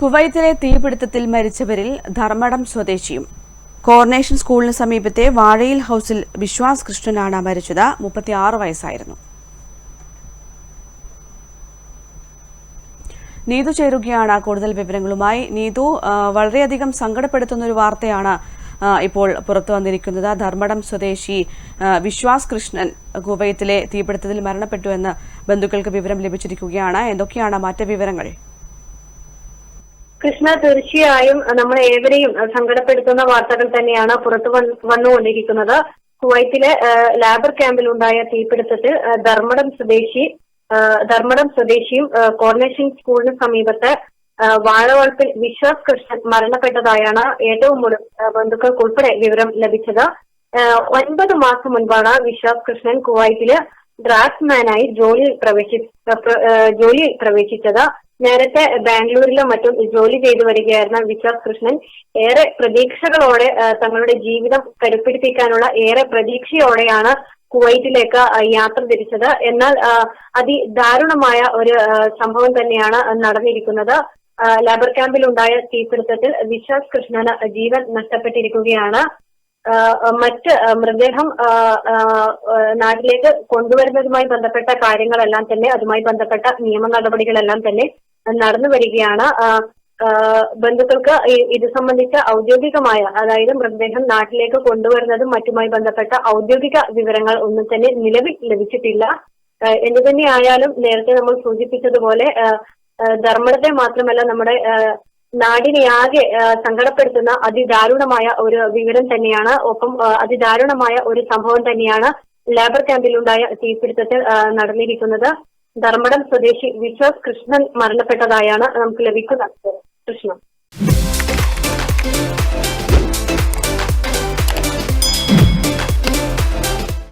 കുവൈത്തിലെ തീപിടുത്തത്തിൽ മരിച്ചവരിൽ ധർമ്മടം സ്വദേശിയും കോർണേഷൻ സ്കൂളിന് സമീപത്തെ വാഴയിൽ ഹൌസിൽ വിശ്വാസ് കൃഷ്ണനാണ് മരിച്ചത്. മുപ്പത്തിയാറ് വയസ്സായിരുന്നു. നീതു ചേരുകയാണ് കൂടുതൽ വിവരങ്ങളുമായി. നീതു വളരെയധികം സങ്കടപ്പെടുത്തുന്ന ഒരു വാർത്തയാണ് ഇപ്പോൾ പുറത്തു വന്നിരിക്കുന്നത്. ധർമ്മടം സ്വദേശി വിശ്വാസ് കൃഷ്ണൻ കുവൈത്തിലെ തീപിടുത്തത്തിൽ മരണപ്പെട്ടു എന്ന് ബന്ധുക്കൾക്ക് വിവരം ലഭിച്ചിരിക്കുകയാണ്. എന്തൊക്കെയാണ് മറ്റ് വിവരങ്ങൾ? കൃഷ്ണ തീർച്ചയായും നമ്മൾ ഏവരെയും സങ്കടപ്പെടുത്തുന്ന വാർത്തകൾ തന്നെയാണ് പുറത്തു വന്ന് വന്നുകൊണ്ടിരിക്കുന്നത്. കുവൈത്തിലെ ലാബർ ക്യാമ്പിലുണ്ടായ തീപിടുത്തത്തിൽ ധർമ്മടം സ്വദേശി ധർമ്മടം സ്വദേശിയും കോർണേഷൻ സ്കൂളിന് സമീപത്ത് വാഴവളപ്പിൽ വിശ്വാസ് കൃഷ്ണൻ മരണപ്പെട്ടതായാണ് ഏറ്റവും കൂടുതൽ അഹ് ബന്ധുക്കൾക്ക് ഉൾപ്പെടെ വിവരം ലഭിച്ചത്. ഒൻപത് മാസം മുൻപാണ് വിശ്വാസ് കൃഷ്ണൻ കുവൈത്തിൽ ഡ്രാഫ്റ്റ്മാനായി ജോലിയിൽ പ്രവേശി ജോലിയിൽ പ്രവേശിച്ചത്. നേരത്തെ ബാംഗ്ലൂരിലും മറ്റും ജോലി ചെയ്തു വരികയായിരുന്ന വിശ്വാസ് കൃഷ്ണൻ ഏറെ പ്രതീക്ഷകളോടെ തങ്ങളുടെ ജീവിതം കരുപ്പിടിപ്പിക്കാനുള്ള ഏറെ പ്രതീക്ഷയോടെയാണ് കുവൈറ്റിലേക്ക് യാത്ര തിരിച്ചത്. എന്നാൽ അതി അതിദാരുണമായ ഒരു സംഭവം തന്നെയാണ് നടന്നിരിക്കുന്നത്. ലേബർ ക്യാമ്പിൽ ഉണ്ടായ തീപിടുത്തത്തിൽ വിശ്വാസ് കൃഷ്ണന് ജീവൻ നഷ്ടപ്പെട്ടിരിക്കുകയാണ്. മറ്റ് മൃതദേഹം നാട്ടിലേക്ക് കൊണ്ടുവരുന്നതുമായി ബന്ധപ്പെട്ട കാര്യങ്ങളെല്ലാം തന്നെ അതുമായി ബന്ധപ്പെട്ട നിയമ നടപടികളെല്ലാം തന്നെ നടന്നു വരികയാണ്. ബന്ധുക്കൾക്ക് ഇത് സംബന്ധിച്ച ഔദ്യോഗികമായ അതായത് മൃതദേഹം നാട്ടിലേക്ക് കൊണ്ടുവരുന്നതും മറ്റുമായി ബന്ധപ്പെട്ട ഔദ്യോഗിക വിവരങ്ങൾ ഒന്നും തന്നെ നിലവിൽ ലഭിച്ചിട്ടില്ല. എന്തു തന്നെയായാലും നേരത്തെ നമ്മൾ സൂചിപ്പിച്ചതുപോലെ ധർമ്മടത്തെ മാത്രമല്ല നമ്മുടെ നാടിനെ നാടിനെയാകെ സങ്കടപ്പെടുത്തുന്ന അതിദാരുണമായ ഒരു വിവരം തന്നെയാണ്. ഒപ്പം അതിദാരുണമായ ഒരു സംഭവം തന്നെയാണ് ലേബർ ക്യാമ്പിലുണ്ടായ തീപിടുത്തത്തിൽ നടന്നിരിക്കുന്നത്. ധർമ്മടം സ്വദേശി വിശ്വാസ് കൃഷ്ണൻ മരണപ്പെട്ടതായാണ് നമുക്ക് ലഭിക്കുന്നത് കൃഷ്ണൻ